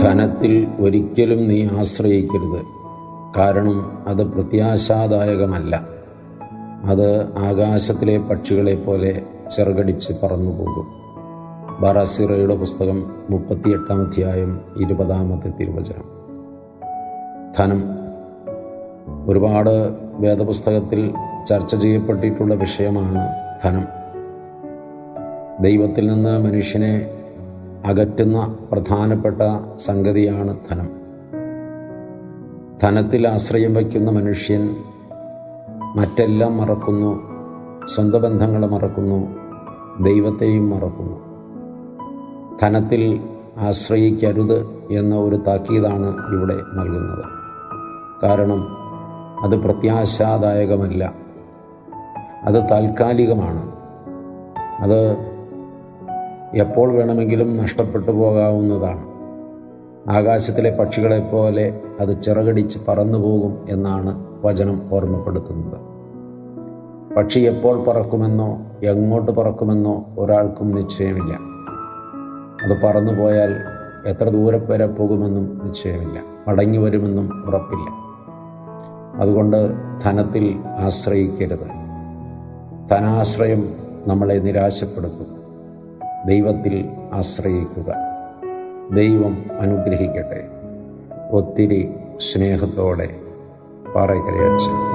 ധനത്തിൽ ഒരിക്കലും നീ ആശ്രയിക്കരുത്. കാരണം അത് പ്രത്യാശാദായകമല്ല. അത് ആകാശത്തിലെ പക്ഷികളെ പോലെ ചെറുകടിച്ച് പറന്നു പോകും ബാറാസിറയുടെ പുസ്തകം മുപ്പത്തിയെട്ടാം അധ്യായം ഇരുപതാമത്തെ തിരുവചനം. ധനം. ഒരുപാട് വേദപുസ്തകത്തിൽ ചർച്ച ചെയ്യപ്പെട്ടിട്ടുള്ള വിഷയമാണ് ധനം. ദൈവത്തിൽ നിന്ന് മനുഷ്യനെ അകറ്റുന്ന പ്രധാനപ്പെട്ട സംഗതിയാണ് ധനം. ധനത്തിൽ ആശ്രയം വയ്ക്കുന്ന മനുഷ്യൻ മറ്റെല്ലാം മറക്കുന്നു സ്വന്തം ബന്ധങ്ങളെ മറക്കുന്നു ദൈവത്തെയും മറക്കുന്നു. ധനത്തിൽ ആശ്രയിക്കരുത് എന്ന ഒരു താക്കീതാണ് ഇവിടെ നൽകുന്നത്. കാരണം അത് പ്രത്യാശാദായകമല്ല. അത് താൽക്കാലികമാണ്. അത് എപ്പോൾ വേണമെങ്കിലും നഷ്ടപ്പെട്ടു പോകാവുന്നതാണ്. ആകാശത്തിലെ പക്ഷികളെപ്പോലെ അത് ചിറകടിച്ച് പറന്നു പോകും എന്നാണ് വചനം ഓർമ്മപ്പെടുത്തുന്നത്. പക്ഷി എപ്പോൾ പറക്കുമെന്നോ എങ്ങോട്ട് പറക്കുമെന്നോ ഒരാൾക്കും നിശ്ചയമില്ല. അത് പറന്നു പോയാൽ എത്ര ദൂരം വരെ പോകുമെന്നും നിശ്ചയമില്ല. മടങ്ങി വരുമെന്നും ഉറപ്പില്ല. അതുകൊണ്ട് ധനത്തിൽ ആശ്രയിക്കരുത്. ധനാശ്രയം നമ്മളെ നിരാശപ്പെടുത്തും. ദൈവത്തിൽ ആശ്രയിക്കുക. ദൈവം അനുഗ്രഹിക്കട്ടെ. ഒത്തിരി സ്നേഹത്തോടെ പാറയ്ക്കരയച്ചൻ